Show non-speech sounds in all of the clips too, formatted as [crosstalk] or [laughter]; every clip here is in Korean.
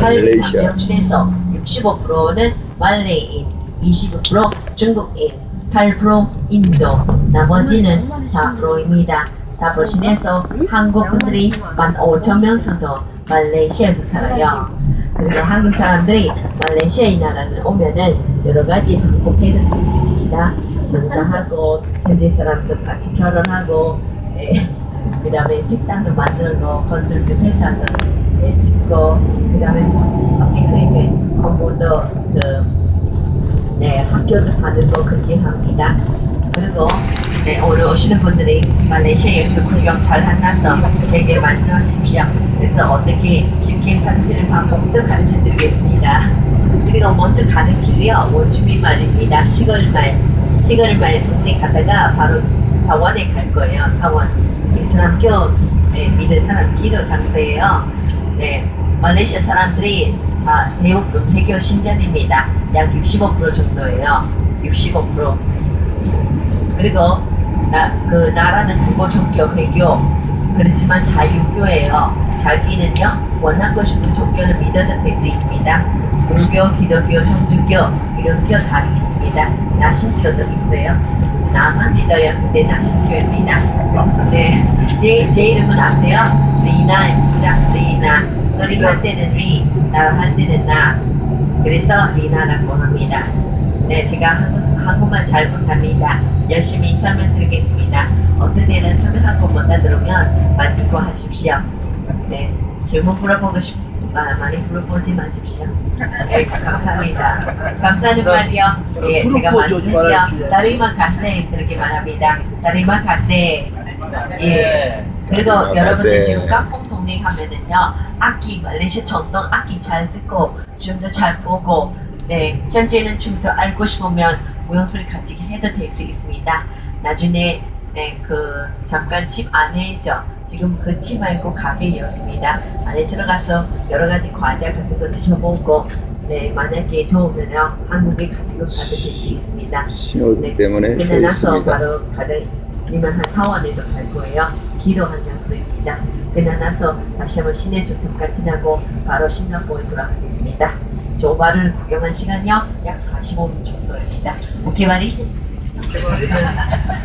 말레이시아. 5,800명 중에서 65%는 말레이인, 20% 중국인, 8% 인도, 나머지는 4%입니다. 4% 중에서 한국 분들이 15,000명 정도 말레이시아에서 살아요. 그리고 한국 사람들이 말레이시아 이 나라를 오면은 여러 가지 방법해도 될수 있습니다. 전사하고 현지 사람들 같이 결혼하고 예. 그 다음에 식당도 만들고 건설주 회사도 예, 짓고 그 다음에 아프리카에 공부도 그, 네, 학교도 다니고 그렇게 합니다. 그리고 네, 오늘 오시는 분들이 말레이시아에서 구경 잘 한다서 제게 말씀하십시오. 그래서 어떻게 쉽게 있는 방법도 가르쳐 드리겠습니다. 그리고 먼저 가는 길이요. 원주민 말입니다. 시골말. 시골말 동네 가다가 바로 사원에 갈 거예요. 사원. 이슬람교 네, 믿는 사람 기도 장소예요. 네, 말레이시아 사람들이 다 대부분 대교 신자입니다. 약 65% 정도예요. 65%. 그리고 나, 그 나라는 국어 종교 회교 그렇지만 자유교예요. 자기는요 원하고 싶은 종교를 믿어도 될 수 있습니다. 불교, 기독교, 천주교 이런 교 다 있습니다. 나신교도 있어요. 나만 믿어요. 근데 나신교입니다. 네, 제, 제 이름은 아세요? 리나입니다. 리나. 소리 할 때는 리, 나를 할 때는 나. 그래서 리나라고 합니다. 네, 제가 한국, 한국말 잘 못합니다. 열심히 설명드리겠습니다. 어떤 데는 설명한 것보다 들으면 말씀고 하십시오. 네, 질문 물어보고 싶, 마- 많이 물어보지 마십시오. 네, 감사합니다. 감사하는 말이요. 예, 제가 오지 말씀했죠. 말아야지. 다리마 가세 그렇게 말합니다. 다리마 가세. 예. 그리고 여러분들. 지금 깜뽕 동네 가면은요 악기 말레이시아 전통 악기 잘 듣고 춤도 잘 보고 네 현재는 춤도 알고 싶으면 무용소리 같이 해도 될 수 있습니다. 나중에 네 그 잠깐 집 안에죠. 지금 그 집 말고 가게였습니다. 안에 들어가서 여러 가지 과자 같은 거 드셔보고 네 만약에 좋으면요 한국에 가지고 가도 될 수 있습니다. 신호등 때문에 서 끝나서. 바로 가장 유명한 사원에도 갈 거예요. 기도한 장소입니다. 끝나서 다시 한번 시내 주택가 지나고 바로 싱가포르에 돌아가겠습니다. 조바를 구경한 시간이요 약 45분 정도입니다. 오케이바리?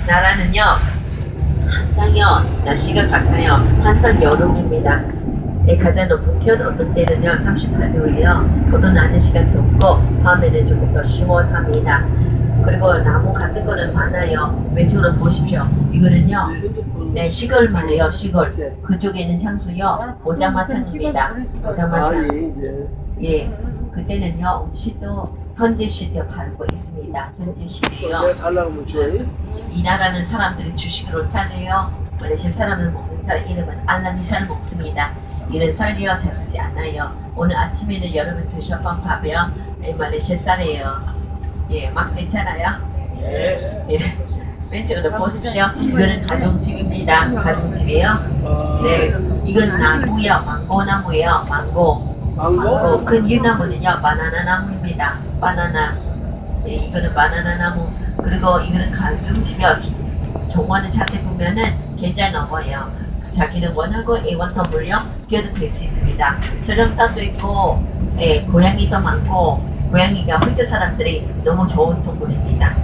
나라는요 항상요 날씨가 같아요. 항상 여름입니다. 예, 가장 높은 기온 어떤 때는요 38도예요. 보도 낮은 시간 덥고 밤에는 조금 더 시원합니다. 그리고 나무 같은 거는 많아요. 왼쪽으로 보십시오. 이거는요 네 시골 말이에요 시골. 그쪽에는 장수요 오자마창입니다. 오자마창. 아니 이제 예 그때는요 음식도 현지 시대 팔고 있습니다. 현지 시대요. 줘요. 이 나라는 사람들이 주식으로 살래요. 말레이시아 사람은 먹는 살 이름은 알라미살 먹습니다. 이런 살이요 잘 쓰지 않아요. 오늘 아침에는 여러분 드셔본 밥이요. 예, 말레이시아 쌀이에요. 예, 막 괜찮아요. 예. 예. 왼쪽으로 보십시오. 이거는 가정집입니다. 가정집이에요. 네, 이건 나무요. 망고 나무예요. 망고. 망고? 어, 큰 유나무는요. 바나나 나무입니다. 바나나. 예, 이거는 바나나 나무. 그리고 이거는 가정집이요. 정원을 자세히 보면은 계좌 넘어요. 자기는 원하고 애완동물요 끼어도 될 수 있습니다. 저렴땅도 있고, 예, 고양이도 많고, 고양이가 호주 사람들이 너무 좋은 동물입니다.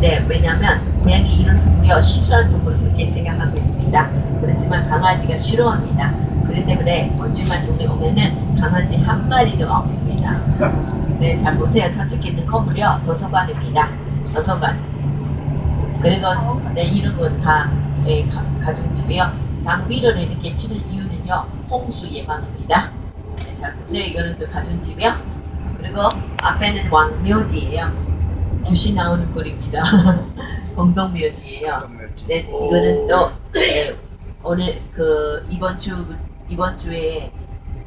네, 왜냐하면 고양이 이런 동물이요 신선한 동물 그렇게 생각하고 있습니다. 그렇지만 강아지가 싫어합니다. 그렇기 때문에 원주만 동네 오면은 강아지 한 마리도 없습니다. 네, 잘 보세요. 저쪽에 있는 건물이요 도서관입니다. 도서관. 그리고 네, 이런 건다 네, 가- 가정집이요. 당비를 이렇게 치는 이유는요 홍수 예방입니다. 네, 잘 보세요. 이거는 또 가정집이요. 그리고 앞에는 왕묘지예요. 귀신 나오는 꼴입니다. [laughs] 공동묘지예요. 네, 이거는 또 네, 오늘 그 이번 주 이번 주에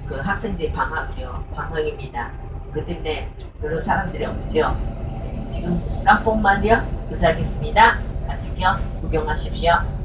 그 학생들 방학이요. 방학입니다. 그 때문에 별로 사람들이 없죠. 네, 지금 깜뽕만요 도착했습니다. 같이요 구경하십시오.